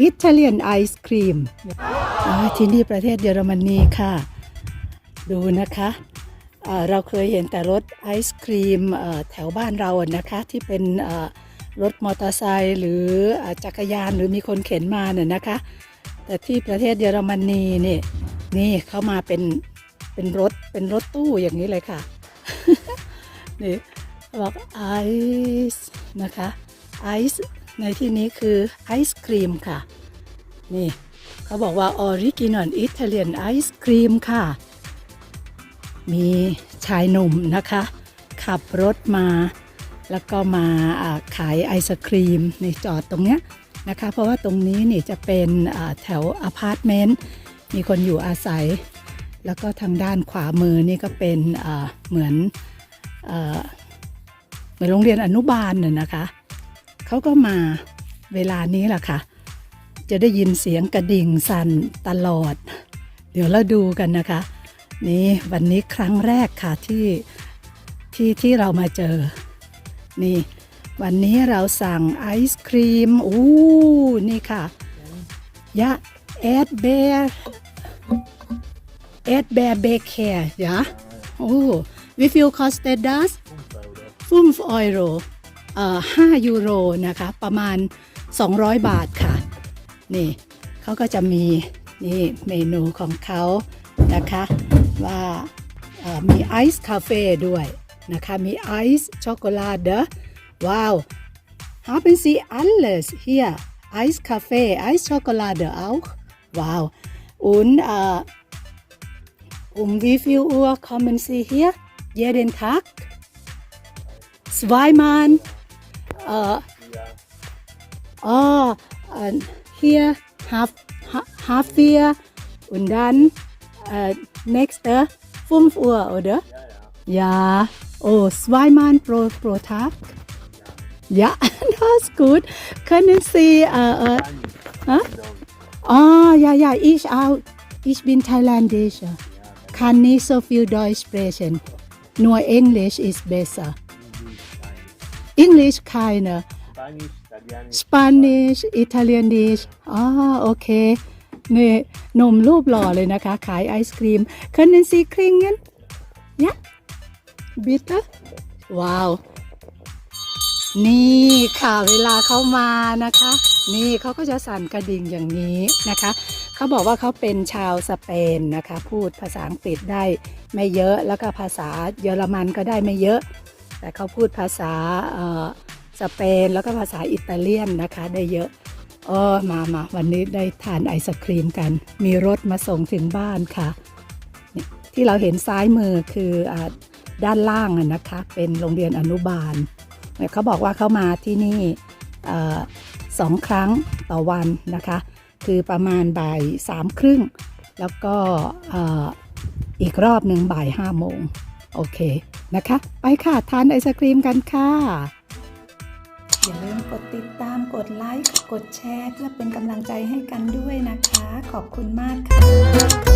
อิตาเลียนไอศครีมที่นี่ประเทศเยอรมนีค่ะ ดูนะคะเราเคยเห็นแต่รถไอศครีมแถวบ้านเรานะคะ ที่เป็นรถมอเตอร์ไซค์หรือเอ่อจักรยานหรือมีคนเข็นมาเนี่ยนะคะ แต่ที่ประเทศเยอรมนีนี่นี่เขามาเป็นเป็นรถเป็นรถตู้อย่างนี้เลยค่ะ นี่บอกไอซ์นะคะไอซ์ ในที่นี้คือไอศครีมค่ะ นี่ เขาบอกว่าออริจินอลอิตาเลียนไอศครีมค่ะ มีชายหนุ่มนะคะ ขับรถมา แล้วก็มาขายไอศครีมในจอดตรงเนี้ยนะคะ เพราะว่าตรงนี้นี่จะเป็นแถวอพาร์ตเมนต์มีคนอยู่อาศัย แล้วก็ทางด้านขวามือนี่ก็เป็นเหมือนเหมือนโรงเรียนอนุบาลน่ะนะคะ เขาก็มาเวลานี้แหละค่ะ จะได้ยินเสียงกระดิ่งสั่นตลอด เดี๋ยวเราดูกันนะคะ นี่วันนี้ครั้งแรกค่ะที่ที่ที่เรามาเจอ นี่ วันนี้เราสั่งไอศครีมอู้นี่ค่ะ ยะแอดเบร์แอดเบร์เบเกอร์ยะโอ้วิฟิลคอส 5 ยูโรนะคะประมาณ 200 บาทค่ะ นี่เขาก็จะมีนี่เมนูของเขานะคะว่ามีไอซ์คาเฟ่ด้วยนะคะมีไอซ์ช็อกโกแลตเด้อว้าว haben Sie alles hier Eis Kaffee Eis Schokolade auch wow und äh, um wie viel Uhr kommen Sie hier jeden Tag zweimal äh, Oh, äh, hier halb, ha- vier und dann äh, nächste 5 Uhr, oder? Ja, oh, zweimal pro, pro Tag. Ja, das ist gut. Können Sie, äh, äh? Oh, ja, ja, ich auch. Ich bin Thailändischer. Kann nicht so viel Deutsch sprechen. Nur Englisch ist besser. Englisch keine. Spanish, Italianisch. Spanish Italianisch อ๋อโอเคนี่หนุ่มรูปหล่อเลยนะคะ ขายไอศครีม Können Sie klingen? Ja bitte ว้าว นี่ค่ะเวลาเขามานะคะ นี่เขาก็จะสั่นกระดิ่งอย่างนี้นะคะ เขาบอกว่าเขาเป็นชาวสเปนนะคะ พูดภาษาอังกฤษได้ไม่เยอะแล้วก็ภาษาเยอรมันก็ได้ไม่เยอะ แต่เขาพูดภาษาสเปนแล้วก็ภาษาอิตาเลียนนะคะได้เยอะเออมามาวันนี้ได้ทานไอศครีมกัน มีรถมาส่งถึงบ้านค่ะ ที่เราเห็นซ้ายมือคืออด้านล่างนะคะ เป็นโรงเรียนอนุบาล เขาบอกว่าเขามาที่นี่สองครั้งต่อวันนะคะ คือประมาณบ่ายสามครึ่ง แล้วก็อีกรอบหนึ่งบ่ายห้าโมง โอเคนะคะ ไปค่ะ ทานไอศครีมกันค่ะ อย่าลืมกดติดตามกดไลค์ กดแชร์ เพื่อเป็นกำลังใจให้กันด้วยนะคะ ขอบคุณมากค่ะ